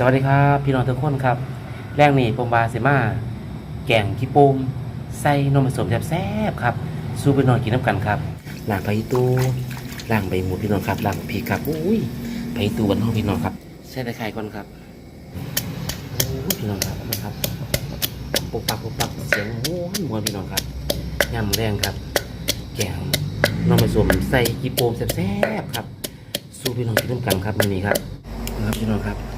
สวัสดีครับพี่น้องทุกคนครับแรกนี่ผมบาเซมาแกงขี้โปมใส่นมผสมแซ่บๆครับสู้ไปนอนกินน้ำกันครับล้างไปตูล้างใบหมูพี่น้องครับล้างพริกครับอุ้ยไปตูวันน้องพี่น้องครับใส่ตะไคร้ก่อนครับโอ้ยพี่น้องครับนะครับปุกปักปุกปักเสียงโอ้ยมวนพี่น้องครับยำแรงครับ แกงนมผสมใส่ขี้โปมแซ่บๆครับสู้พี่น้องกินน้ำกันครับวันนี้ครับนะครับพี่น้องครับอ๋อ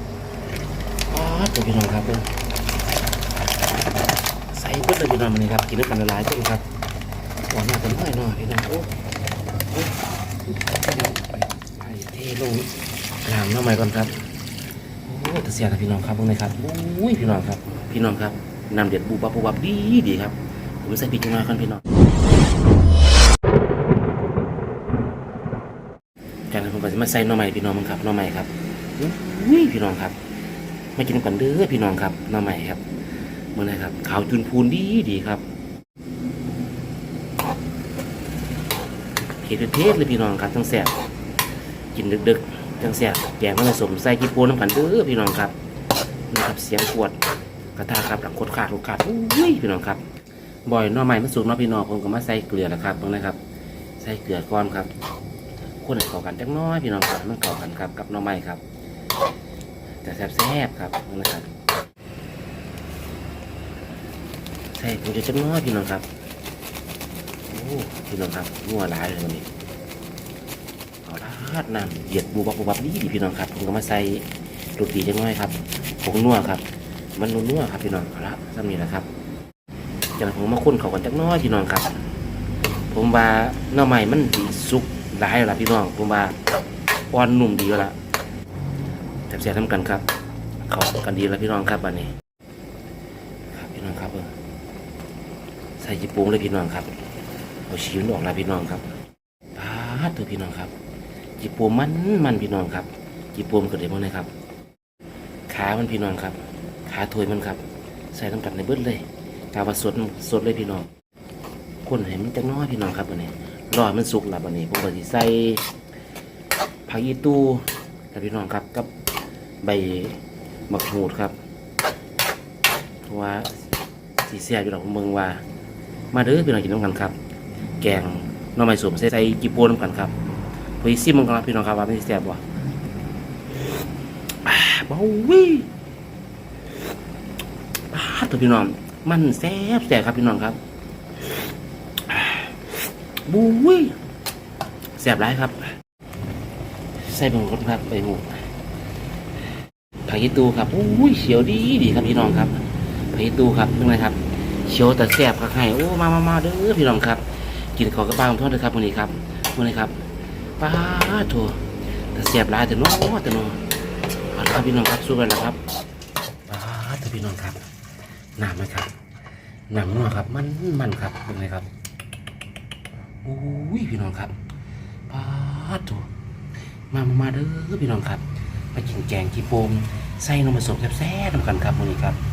ตัวพี่น้องครับเพิ่นใส่เพิ่อนเลยพี่น้องมันนี่ครับกินด้วยกันละลายเพิ่นครับหวานมากเป็นน้อยหน่อยพี่น้องโอ้โอ้ไปเทลงน้ำน้ำใหม่ก่อนครับโอ้ตะเสียนะพี่น้องครับเพวกนี้ครับอุ้ยพี่น้องครับ พี่น้องครับน้ำเดือดบูบับบูบับดีดีครับผมใส่พริกจังหน่อยก่อนพี่น้องจากนั้นผมก็จะมาใส่หน่อใหม่พี่น้องมั้งครับหน่อใหม่ครับอุ้ยพี่น้องครับ ไม่กินกันเด้อพี่น้องครับน้าใหม่ครับเมื่อไรครับขาวจุนพูนดีดีครับเห็ดเทศเลยพี่น้องครับทั้งแสบกินดึกๆทั้งแสบแกงก็ผสมใส่กีปูน้ำกันเด้อพี่น้องครับนะครับเสียงขวดกระทาครับหลังคดขาดคดขาดอุ้ยพี่น้องครับบ่อยน้อใหม่มันสุกเนาพี่น้องผมก็มาใส่เกลือแล้วครับตรงนะครับ ใส่เกลือก่อนครับคนให้เข้ากันจักน้อยพี่น้องครับมันเข้ากันครับกับน้อใหม่ครับ แต่แซ่บๆครับนะครับใช่ผมจะจับน้อยพี่น้องครับโอ้พี่น้องครับนัวหลายเลยวันนี้เอาลาดน้ำเหยียดบูบับบูบับนี่ดีพี่น้องครับผมก็มาใส่โรตีจังน้อยครับผงนัวครับ มันนัวครับพี่น้องเอาละสำนี้แหละครับจากนั้นผมมาคุ้นเขากันจักน้อยพี่น้องครับ ผมว่าหน้อใหม่มันดีสุกหลายแล้วล่ะพี่น้องผมว่าอ่อนนุ่มดีแล้วล่ะ แซ่บๆทำกันครับเข้ากันดีแล้วพี่น้องครับบันนี้ครับพี่น้องครับเออใส่จีปุงเลยพี่น้องครับเอาชิ้นออกแล้วพี่น้องครับปาดตัวพี่น้องครับจีปูมันมันพี่น้องครับจีปูมันเกิดได้บ้างนะครับ ขามันพี่น้องครับ ขาถวยมันครับ ใส่น้ำกันในเบิ้เลยกาวาสดสดเลยพี่น้องคนเห็นมันจังน้อยพี่น้องครับบันนี้รอมันสุกแล้วบันนี้ผมก็สิใส่ผักอีตูแล้วพี่น้องครับกับ ใบมะกรูดครับ เพราะว่าสีเสียอยู่ดอกเมืองว่า มาเด้อพี่น้องกินน้ำกันครับ แกงน้อไม้สวมใส่ใส่กีโปน้ำกันครับพอดีซิมมันกันครับพี่น้องครับว่าไม่นสิแซ่บบ่อ่าบ้าวิอ่าตัวพี่น้องมันแซ่บแซ่บครับพี่น้องครับบูวิแซ่บหลายครับ ใส่เบงรสครับใบหมู ผักยีตูครับอุ้ยเขียวดีดีครับพี่น้องครับผักยีตูครับเป็นไงครับเขียวแต่แซ่บครับให้โอ้มามามาเด้อพี่น้องครับ กินขอกระป้าของทอดเลยครับวันนี้ครับวันนี้ครับป้าโถแต่แซ่บลายแต่น้อแต่น้อเอาละครับพี่น้องครับสู้กันแล้วครับป้าโถพี่น้องครับหน้ำไหมครับหน้ำนัวครับ มันมันครับเป็นไงครับอุ้ยพี่น้องครับป้าโถมามามาเด้อพี่น้องครับไปกินแกงกีโปม ใส่นมผสมแซ่บๆนำกันครับวันนี้ครับ